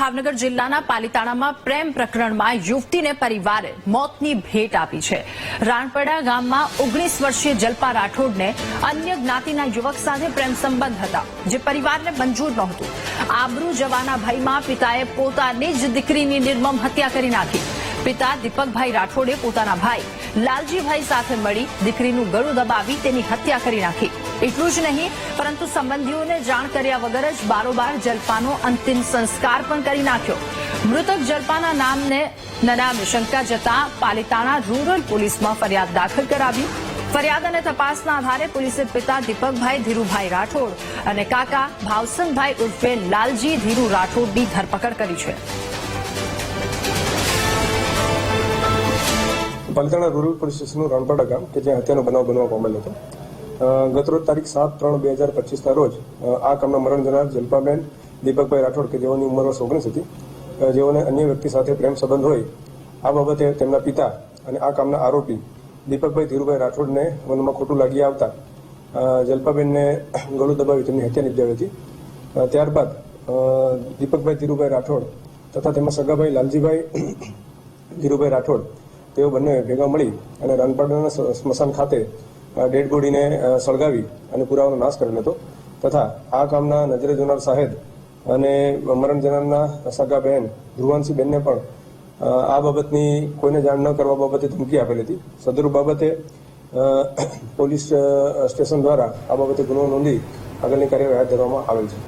ભાવનગર જિલ્લાના પાલિતાણામાં પ્રેમ પ્રકરણમાં યુવતીને પરિવારે મોતની ભેટ આપી છે. રાણપડા ગામમાં ઓગણીસ વર્ષીય જલ્પા રાઠોડને અન્ય જ્ઞાતિના યુવક સાથે પ્રેમ સંબંધ હતા, જે પરિવારને મંજૂર નહોતું. આબરૂ જવાના ભયમાં પિતાએ પોતાની જ દીકરીની નિર્મમ હત્યા કરી નાખી. પિતા દીપકભાઈ રાઠોડે પોતાના ભાઈ લાલજીભાઈ સાથે મળી દીકરીનું ગળું દબાવી તેની હત્યા કરી નાખી. એટલું જ નહીં, પરંતુ સંબંધીઓને જાણ કર્યા વગર જ બારોબાર જલ્પાનો અંતિમ સંસ્કાર પણ કરી નાખ્યો. મૃતક જલ્પાના નામને નામે શંકા જતા પાલિતાણા રૂરલ પોલીસમાં ફરિયાદ દાખલ કરાવી. ફરિયાદ અને તપાસના આધારે પોલીસે પિતા દીપકભાઈ ધીરુભાઈ રાઠોડ અને કાકા ભાવસનભાઈ ઉર્ફે લાલજી ધીરુ રાઠોડની ધરપકડ કરી છે. પાલિતાણા રૂરલ પોલીસ સ્ટેશનનું રાણપાડા ગામ, કે જ્યાં હત્યાનો બનાવ બનવા પામેલ હતો. ગતરોજ તારીખ સાત ત્રણ બે હજાર પચીસના રોજ આ કામના મરણ જનાર જલ્પાબેન દીપકભાઈ રાઠોડ, કે જેઓની ઉંમર વર્ષ ઓગણીસ હતી જેઓને અન્ય વ્યક્તિ સાથે પ્રેમ સંબંધ હોય, આ બાબતે તેમના પિતા અને આ કામના આરોપી દીપકભાઈ ધીરુભાઈ રાઠોડને મનમાં ખોટું લાગી આવતા જલ્પાબેનને ગળું દબાવી તેમની હત્યા નિપજાવી હતી. ત્યારબાદ દીપકભાઈ ધીરુભાઈ રાઠોડ તથા તેમના સગાભાઈ લાલજીભાઈ ધીરુભાઈ રાઠોડ તેઓ બંને ભેગા મળી અને રાનપાડાના સ્મશાન ખાતે ડેડ બોડીને સળગાવી અને પુરાવાનો નાશ કરેલ હતો. તથા આ કામના નજરે જોનાર સાહેબ અને મરણ જનારના સગા બહેન ધ્રુવાંશી બહેનને પણ આ બાબતની કોઈને જાણ ન કરવા બાબતે ધમકી આપેલી હતી. સદરૂ બાબતે પોલીસ સ્ટેશન દ્વારા આ બાબતે ગુનો નોંધી આગળની કાર્યવાહી હાથ ધરવામાં આવેલ છે.